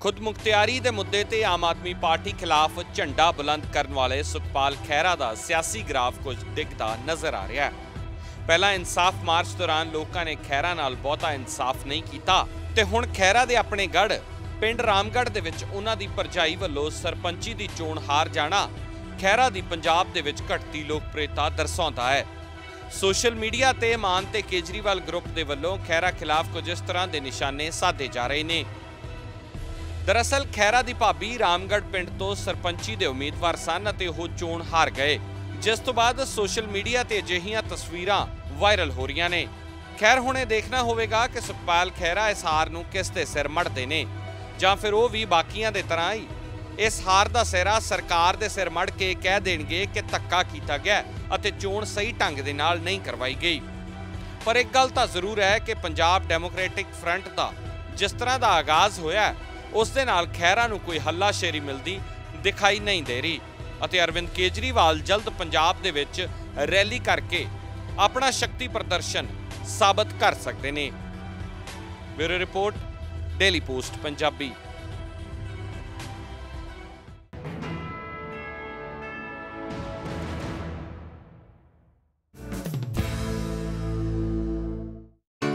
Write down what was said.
ਖੁਦਮੁਖਤਿਆਰੀ ਦੇ ਮੁੱਦੇ ਤੇ ਆਮ ਆਦਮੀ ਪਾਰਟੀ ਖਿਲਾਫ ਝੰਡਾ ਬੁਲੰਦ ਕਰਨ ਵਾਲੇ ਸੁਖਪਾਲ ਖਹਿਰਾ ਦਾ ਸਿਆਸੀ ਗ੍ਰਾਫ ਕੁਝ ਡਿੱਗਦਾ ਨਜ਼ਰ ਆ ਰਿਹਾ ਹੈ। ਪਹਿਲਾਂ ਇਨਸਾਫ ਮਾਰਚ ਦੌਰਾਨ ਲੋਕਾਂ ਨੇ ਖਹਿਰਾ ਨਾਲ ਬਹੁਤਾ ਇਨਸਾਫ ਨਹੀਂ ਕੀਤਾ ਤੇ ਹੁਣ ਖਹਿਰਾ ਦੇ ਆਪਣੇ ਗੜ ਪਿੰਡ ਰਾਮਗੜ੍ਹ ਦੇ ਵਿੱਚ ਉਹਨਾਂ ਦੀ ਪਰਜਾਈ ਵੱਲੋਂ ਸਰਪੰਚੀ ਦੀ ਚੋਣ ਹਾਰ ਜਾਣਾ, ਖਹਿਰਾ ਦੀ ਪੰਜਾਬ ਦੇ ਵਿੱਚ ਘਟਦੀ ਲੋਕਪ੍ਰਿਯਤਾ ਦਰਸਾਉਂਦਾ ਹੈ। ਸੋਸ਼ਲ ਮੀਡੀਆ ਤੇ ਮਾਨ ਤੇ ਕੇਜਰੀਵਾਲ ਗਰੁੱਪ ਦੇ ਵੱਲੋਂ ਖਹਿਰਾ ਖਿਲਾਫ ਕੁਝ ਇਸ ਤਰ੍ਹਾਂ ਦੇ ਨਿਸ਼ਾਨੇ ਸਾਧੇ ਜਾ ਰਹੇ ਨੇ। ਦਰਅਸਲ ਖੈਰਾ ਦੀ ਭਾਬੀ ਰਾਮਗੜ੍ਹ ਪਿੰਡ ਤੋਂ ਸਰਪੰਚੀ ਦੇ ਉਮੀਦਵਾਰ ਸਨ ਅਤੇ ਉਹ ਚੋਣ ਹਾਰ ਗਏ, ਜਿਸ ਤੋਂ ਬਾਅਦ ਸੋਸ਼ਲ ਮੀਡੀਆ ਤੇ ਅਜਿਹੀਆਂ ਤਸਵੀਰਾਂ ਵਾਇਰਲ ਹੋ ਰਹੀਆਂ ਨੇ। ਖੈਰ, ਹੁਣ ਇਹ ਦੇਖਣਾ ਹੋਵੇਗਾ ਕਿ ਸੁਖਪਾਲ ਖਹਿਰਾ ਇਸ ਹਾਰ ਨੂੰ ਕਿਸ ਦੇ ਸਿਰ ਮੜਦੇ ਨੇ, ਜਾਂ ਫਿਰ ਉਹ ਵੀ ਬਾਕੀਆਂ ਦੇ ਤਰ੍ਹਾਂ ਹੀ ਇਸ ਹਾਰ ਦਾ ਸਿਹਰਾ ਸਰਕਾਰ ਦੇ ਸਿਰ ਮੜ ਕੇ ਕਹਿ ਦੇਣਗੇ ਕਿ ਧੱਕਾ ਕੀਤਾ ਗਿਆ ਅਤੇ ਚੋਣ ਸਹੀ ਢੰਗ ਦੇ ਨਾਲ ਨਹੀਂ ਕਰਵਾਈ ਗਈ। ਪਰ ਇੱਕ ਗੱਲ ਤਾਂ ਜ਼ਰੂਰ ਹੈ ਕਿ ਪੰਜਾਬ ਡੈਮੋਕ੍ਰੈਟਿਕ ਫਰੰਟ ਦਾ ਜਿਸ ਤਰ੍ਹਾਂ ਦਾ ਆਗਾਜ਼ ਹੋਇਆ ਉਸ ਦੇ ਨਾਲ ਖਹਿਰਾ ਨੂੰ ਕੋਈ ਹੱਲਾਸ਼ੇਰੀ ਮਿਲਦੀ ਦਿਖਾਈ ਨਹੀਂ ਦੇ ਰਹੀ ਅਤੇ ਅਰਵਿੰਦ ਕੇਜਰੀਵਾਲ ਜਲਦ ਪੰਜਾਬ ਦੇ ਵਿੱਚ ਰੈਲੀ ਕਰਕੇ ਆਪਣਾ ਸ਼ਕਤੀ ਪ੍ਰਦਰਸ਼ਨ ਸਾਬਤ ਕਰ ਸਕਦੇ ਨੇ। Bureau report, daily post, Punjabi.